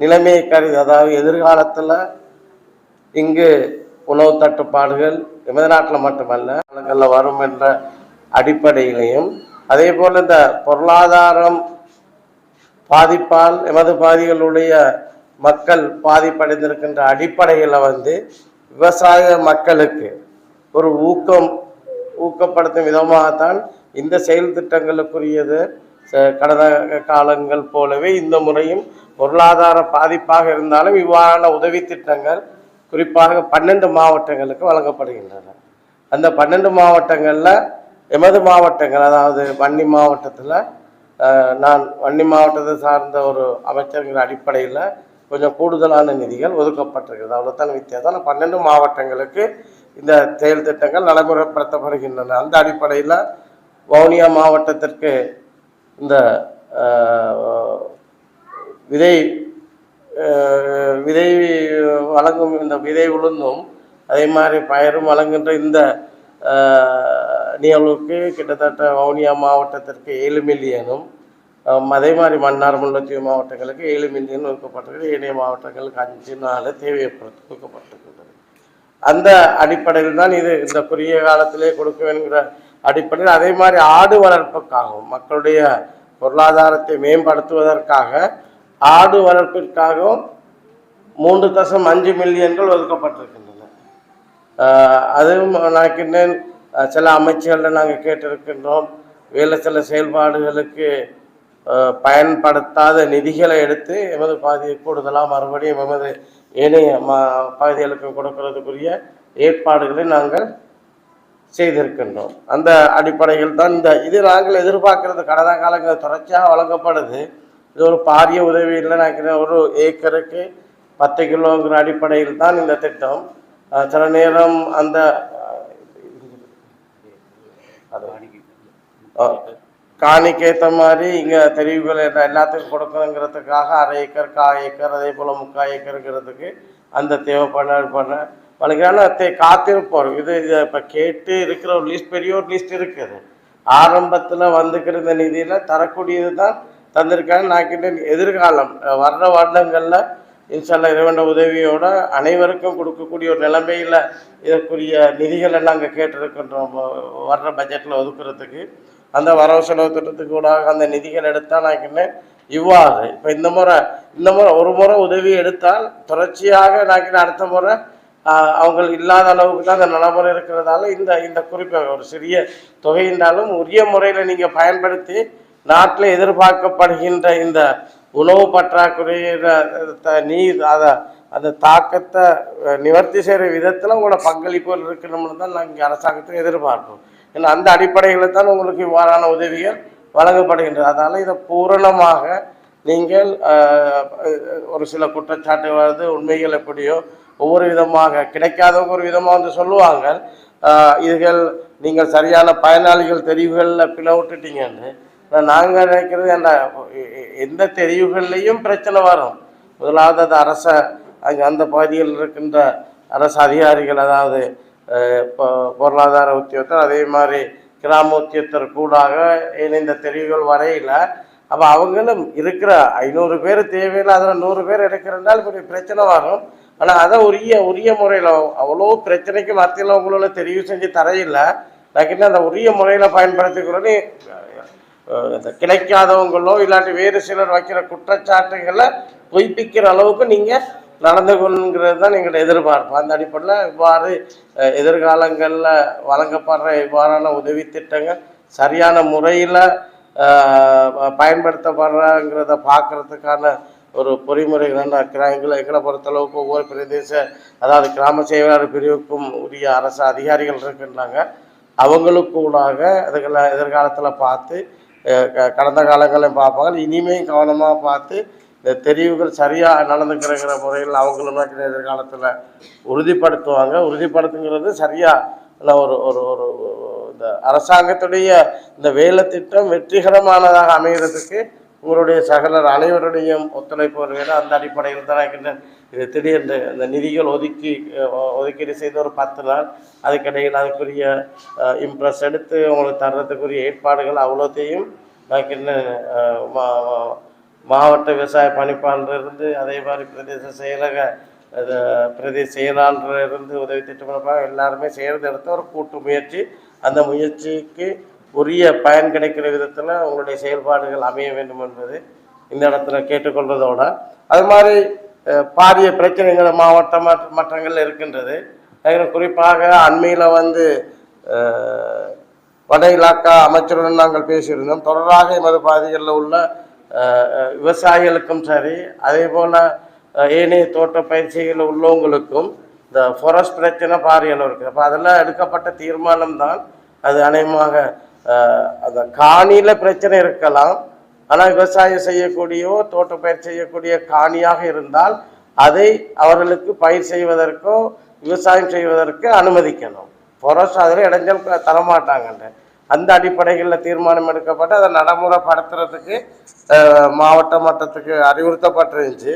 நிலைமையை கருதி அதாவது எதிர்காலத்தில் இங்கு உணவு தட்டுப்பாடுகள் எமது நாட்டில் மட்டுமல்ல நாடுகளில் வரும் என்ற அடிப்படையிலையும் அதே போல் இந்த பொருளாதாரம் பாதிப்பால் எமது பாதிகளுடைய மக்கள் பாதிப்படைந்திருக்கின்ற அடிப்படையில் வந்து விவசாய மக்களுக்கு ஒரு ஊக்கம் ஊக்கப்படுத்தும் விதமாகத்தான் இந்த செயல் திட்டங்களுக்குரியது. கடந்த காலங்கள் போலவே இந்த முறையும் பொருளாதார பாதிப்பாக இருந்தாலும் இவ்வாறான உதவி திட்டங்கள் குறிப்பாக பன்னெண்டு மாவட்டங்களுக்கு வழங்கப்படுகின்றன. அந்த பன்னெண்டு மாவட்டங்களில் எமது மாவட்டங்கள் அதாவது வன்னி மாவட்டத்தில் நான் வன்னி மாவட்டத்தை சார்ந்த ஒரு அமைச்சர்கள் அடிப்படையில் கொஞ்சம் கூடுதலான நிதிகள் ஒதுக்கப்பட்டிருக்கிறது அவ்வளோதான் வித்தியாசம். பன்னெண்டு மாவட்டங்களுக்கு இந்த செயல் திட்டங்கள் நடைமுறைப்படுத்தப்படுகின்றன. அந்த அடிப்படையில் வவுனியா மாவட்டத்திற்கு இந்த விதை விதை வழங்கும் இந்த விதை உளுந்தும் அதே மாதிரி பயரும் வழங்குகின்ற இந்த நிகழ்வுக்கு கிட்டத்தட்ட வவுனியா மாவட்டத்திற்கு ஏழு மில்லியனும் அதே மாதிரி மன்னார் முல்லைத்தீவு மாவட்டங்களுக்கு ஏழு மில்லியன் ஒதுக்கப்பட்டிருக்கு ஏனைய மாவட்டங்களுக்கு அஞ்சு நாலு தேவைப்படுத்தி ஒதுக்கப்பட்டிருக்கின்றது. அந்த அடிப்படையில் தான் இது இந்த குறுகிய காலத்திலே கொடுக்க வேணுங்கிற அடிப்படையில் அதே மாதிரி ஆடு வளர்ப்புக்காகவும் மக்களுடைய பொருளாதாரத்தை மேம்படுத்துவதற்காக ஆடு வளர்ப்பிற்காகவும் மூன்று தசம் அஞ்சு மில்லியன்கள் ஒதுக்கப்பட்டிருக்கின்றன. அதுவும் நான் சில அமைச்சர்களை நாங்கள் கேட்டிருக்கின்றோம். வேலை சில செயல்பாடுகளுக்கு பயன்படுத்தாத நிதிகளை எடுத்து எமது பாதியை கூடுதலாக மறுபடியும் எமது ஏனைய ம பகுதிகளுக்கு கொடுக்கறதுக்குரிய ஏற்பாடுகளை நாங்கள் செய்திருக்கின்றோம். அந்த அடிப்படையில் தான் இந்த இது நாங்கள் எதிர்பார்க்கறது கடந்த காலங்கள் தொடர்ச்சியாக வழங்கப்படுது. இது ஒரு பாரிய உதவி இல்லை நினைக்கிறேன். ஒரு ஏக்கருக்கு பத்து கிலோங்கிற அடிப்படையில் தான் இந்த திட்டம். சில நேரம் அந்த அஹ், காணிக்கு ஏற்ற மாதிரி இங்கே தெரிவுகள் என்ன எல்லாத்துக்கும் கொடுக்கணுங்கிறதுக்காக அரை ஏக்கர் கா ஏக்கர் அதே போல் முக்கால் ஏக்கருங்கிறதுக்கு அந்த தேவைப்பட பண்ண வழங்கான காத்திருப்போம். இது இதை இப்போ கேட்டு இருக்கிற ஒரு லிஸ்ட் பெரிய ஒரு லிஸ்ட் இருக்குது. ஆரம்பத்தில் வந்துக்கிற இந்த நிதியில் தரக்கூடியது தான் தந்திருக்காங்க. நான் கிட்ட எதிர்காலம் வர்ற வருடங்களில் இன்ஷால்லா இறைவன உதவியோட அனைவருக்கும் கொடுக்கக்கூடிய ஒரு நிலைமையில் இதற்குரிய நிதிகளை நாங்கள் கேட்டிருக்கின்றோம். வர்ற பட்ஜெட்டில் ஒதுக்குறதுக்கு அந்த வரவு செலவு திட்டத்துக்கு கூட அந்த நிதிகள் எடுத்தால் நான் கிட்ட இவ்வாறு. இப்போ இந்த முறை இந்த முறை ஒரு முறை உதவி எடுத்தால் தொடர்ச்சியாக நான் கிட்ட அடுத்த முறை அவங்களுக்கு இல்லாத அளவுக்கு தான் அந்த நடைமுறை இருக்கிறதால இந்த இந்த குறிப்பாக ஒரு சிறிய தொகை இருந்தாலும் உரிய முறையில் நீங்கள் பயன்படுத்தி நாட்டில் எதிர்பார்க்கப்படுகின்ற இந்த உணவு பற்றாக்குறையில த- நீர் அதை அந்த தாக்கத்தை நிவர்த்தி செய்கிற விதத்தில் உங்களோட பங்களிப்புகள் இருக்கணும்னு தான் நாங்கள் அரசாங்கத்துக்கு எதிர்பார்ப்போம் ஏன்னா அந்த அடிப்படையில் தான் உங்களுக்கு இவ்வாறான உதவிகள் வழங்கப்படுகின்றது. அதனால் இதை பூரணமாக நீங்கள் ஒரு சில குற்றச்சாட்டு வருது உண்மைகள் எப்படியோ ஒவ்வொரு விதமாக கிடைக்காதவங்க ஒரு விதமாக வந்து சொல்லுவாங்க. இதுகள் நீங்கள் சரியான பயனாளிகள் தெரிவுகளில் பிளவுட்டுட்டீங்கன்னு நாங்கள் நினைக்கிறது அந்த எந்த தெரிவுகள்லையும் பிரச்சனை வரும். முதலாவது அது அரச அங்கே அந்த பகுதியில் இருக்கின்ற அரசு அதிகாரிகள் அதாவது பொருளாதார உத்தியோகத்தர் அதே மாதிரி கிராம உத்தியோகத்தர் கூடாக இணைந்த தெரிவுகள் வரையில் அப்போ அவங்களும் இருக்கிற ஐநூறு பேர் தேவையில்லை அதில் நூறு பேர் எடுக்கிறனால இப்படி பிரச்சனை வரும். ஆனால் அதை உரிய உரிய முறையில் அவ்வளோ பிரச்சனைக்கு மத்தியில் உங்களால தெரிவு செஞ்சு தரையில்லை நான் அந்த உரிய முறையில் பயன்படுத்திக்கிறோன்னு இந்த கிடைக்காதவங்களோ இல்லாட்டி வேறு சிலர் வைக்கிற குற்றச்சாட்டுகளை பொய்ப்பிக்கிற அளவுக்கு நீங்கள் நடந்து கொள்ளுங்கிறது தான் எங்களோட எதிர்பார்ப்பு. அந்த அடிப்படையில் இவ்வாறு எதிர்காலங்களில் வழங்கப்படுற இவ்வாறான உதவி திட்டங்கள் சரியான முறையில் பயன்படுத்தப்படுறாங்கிறத பார்க்கறதுக்கான ஒரு பொறிமுறைகள் எங்களை எங்களை பொறுத்தளவுக்கு ஒவ்வொரு பிரதேச அதாவது கிராம சேவையாளர் பிரிவுக்கும் உரிய அரசு அதிகாரிகள் இருக்கின்றாங்க. அவங்களுக்கூடாக அதுகளை எதிர்காலத்தில் பார்த்து கடந்த காலங்களையும் பார்ப்பாங்க. இனிமேல் கவனமாக பார்த்து இந்த தெரிவுகள் சரியாக நடந்துக்கிறங்கிற முறையில் அவங்களும் எதிர்காலத்தில் உறுதிப்படுத்துவாங்க. உறுதிப்படுத்துங்கிறது சரியாக ஒரு ஒரு ஒரு இந்த அரசாங்கத்துடைய இந்த வேலை திட்டம் வெற்றிகரமானதாக அமைகிறதுக்கு உங்களுடைய சகலர் அனைவருடையும் ஒத்துழைப்பு வருகிறது அந்த அடிப்படையில் தான் இருக்கின்றேன் இது திடீர்னு இந்த நிதிகள் ஒதுக்கி ஒதுக்கீடு செய்த ஒரு பத்து நாள் அதுக்கிடையில் அதுக்குரிய இம்ப்ரெஸ் எடுத்து உங்களுக்கு தர்றதுக்குரிய ஏற்பாடுகள் அவ்வளோத்தையும் நான் மாவட்ட விவசாய பணிப்பாளர் இருந்து அதே மாதிரி பிரதேச செயலக பிரதேச செயலாளர் இருந்து உதவி திட்டமிடப்பாக எல்லாருமே சேர்ந்து எடுத்த ஒரு கூட்டு முயற்சி. அந்த முயற்சிக்கு உரிய பயன் கிடைக்கிற விதத்தில் உங்களுடைய செயல்பாடுகள் அமைய வேண்டும் என்பது இந்த இடத்துல கேட்டுக்கொள்வதோட. அது மாதிரி பாரிய பிரச்சனைகள் மாவட்ட மற்ற இருக்கின்றது. அதில் குறிப்பாக அண்மையில் வந்து வட இலாக்கா அமைச்சருடன் நாங்கள் பேசியிருந்தோம். தொடராக எமது பகுதிகளில் உள்ள விவசாயிகளுக்கும் சரி அதே போல் ஏனைய தோட்ட பயிற்சிகளில் உள்ளவங்களுக்கும் இந்த ஃபாரஸ்ட் பிரச்சனை பாரிய அளவு இருக்குது. அப்போ அதெல்லாம் எடுக்கப்பட்ட தீர்மானம் தான் அது அநேகமாக அந்த காணியில் பிரச்சனை இருக்கலாம். ஆனால் விவசாயம் செய்யக்கூடியோ தோட்டப்பயிர் செய்யக்கூடிய காணியாக இருந்தால் அதை அவர்களுக்கு பயிர் செய்வதற்கோ விவசாயம் செய்வதற்கு அனுமதிக்கணும். ஃபாரஸ்ட் அதில் இடைஞ்சல் தரமாட்டாங்கன்ற. அந்த அடிப்படைகளில் தீர்மானம் எடுக்கப்பட்டு அதை நடைமுறைப்படுத்துறதுக்கு மாவட்ட மட்டத்துக்கு அறிவுறுத்தப்பட்டிருந்துச்சு.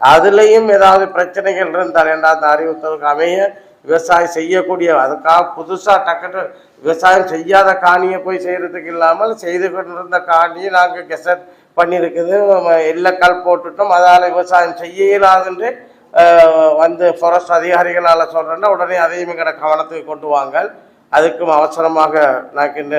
அதுலேயும் ஏதாவது பிரச்சனைகள் இருந்தால் ஏன்னா அந்த அறிவுறுத்தலுக்கு அமைய விவசாயம் செய்யக்கூடிய அதுக்காக புதுசாக டக்குன்னு விவசாயம் செய்யாத காணியை போய் செய்கிறதுக்கு இல்லாமல் செய்து கொண்டிருந்த காணியை நாங்கள் கெசட் பண்ணியிருக்குது. எல்லக்கால் போட்டுட்டோம். அதால் விவசாயம் செய்ய இயலாதுன்று வந்து ஃபாரஸ்ட் அதிகாரிகளால் சொல்கிறேன்னா உடனே அதையும் எங்களோட கவனத்துக்கு கொண்டு வாங்க. அதுக்கும் அவசரமாக நான் இந்த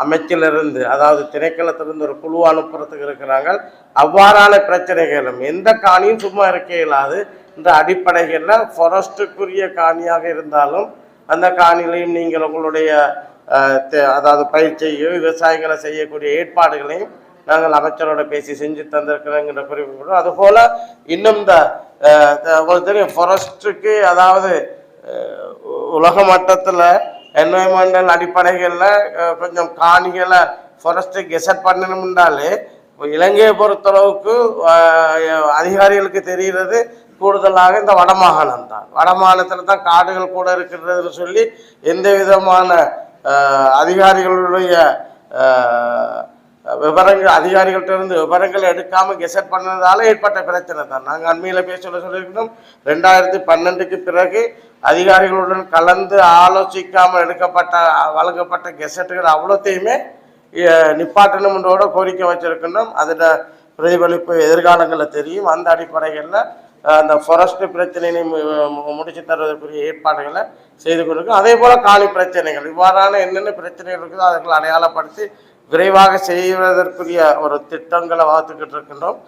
அமைச்சிலிருந்து அதாவது திணைக்களத்திலிருந்து ஒரு குழு அனுப்புறதுக்கு இருக்கிறாங்க. அவ்வாறான பிரச்சனைகளும் எந்த காணியும் சும்மா இருக்க இயலாது இந்த அடிப்படைகளில் ஃபாரஸ்ட்டுக்குரிய காணியாக இருந்தாலும் அந்த காணிலையும் நீங்கள் உங்களுடைய தே- அதாவது பயிற்சியோ விவசாயிகளை செய்யக்கூடிய ஏற்பாடுகளையும் நாங்கள் அமைச்சரோட பேசி செஞ்சு தந்திருக்கிறோங்கிற குறிப்பிட்டு அதுபோல் இன்னும் இந்த உங்களுக்கு தெரியும் ஃபாரஸ்ட்டுக்கு அதாவது உலக மட்டத்தில் என்வயன்மெண்டல் அடிப்படைகளில் கொஞ்சம் காணிகளை ஃபாரஸ்ட்டு கெசட் பண்ணணும்னாலே இப்போ இலங்கையை பொறுத்தளவுக்கு அதிகாரிகளுக்கு தெரிகிறது கூடுதலாக இந்த வடமாகாணம் தான். வடமாகாணத்தில் தான் காடுகள் கூட இருக்கிறதுன்னு சொல்லி எந்த விதமான அதிகாரிகளுடைய விவரங்கள் அதிகாரிகள்ட்ட இருந்து விவரங்கள் எடுக்காமல் கெசட் பண்ணதால் ஏற்பட்ட பிரச்சனை தான். நாங்கள் அண்மையில் பேச சொல்லியிருக்கோம் ரெண்டாயிரத்தி பன்னெண்டுக்கு பிறகு அதிகாரிகளுடன் கலந்து ஆலோசிக்காமல் எடுக்கப்பட்ட வழங்கப்பட்ட கெசட்டுகள் அவ்வளோத்தையுமே நிப்பாட்டணும்ன்றோட கோரிக்கை வச்சிருக்கணும் அதில் பிரதிபலிப்பு எதிர்காலங்களில் தெரியும். அந்த அடிப்படைகளில் அந்த ஃபாரஸ்ட் பிரச்சனையை மு- முடிச்சு தருவதற்குரிய ஏற்பாடுகளை செய்து கொண்டிருக்கோம். அதே போல் காணி பிரச்சனைகள் இவ்வாறான என்னென்ன பிரச்சனைகள் இருக்குதோ அதுகளை அடையாளப்படுத்தி விரைவாக செய்வதற்குரிய ஒரு திட்டங்களை வகுத்துக்கிட்டு இருக்கின்றோம்.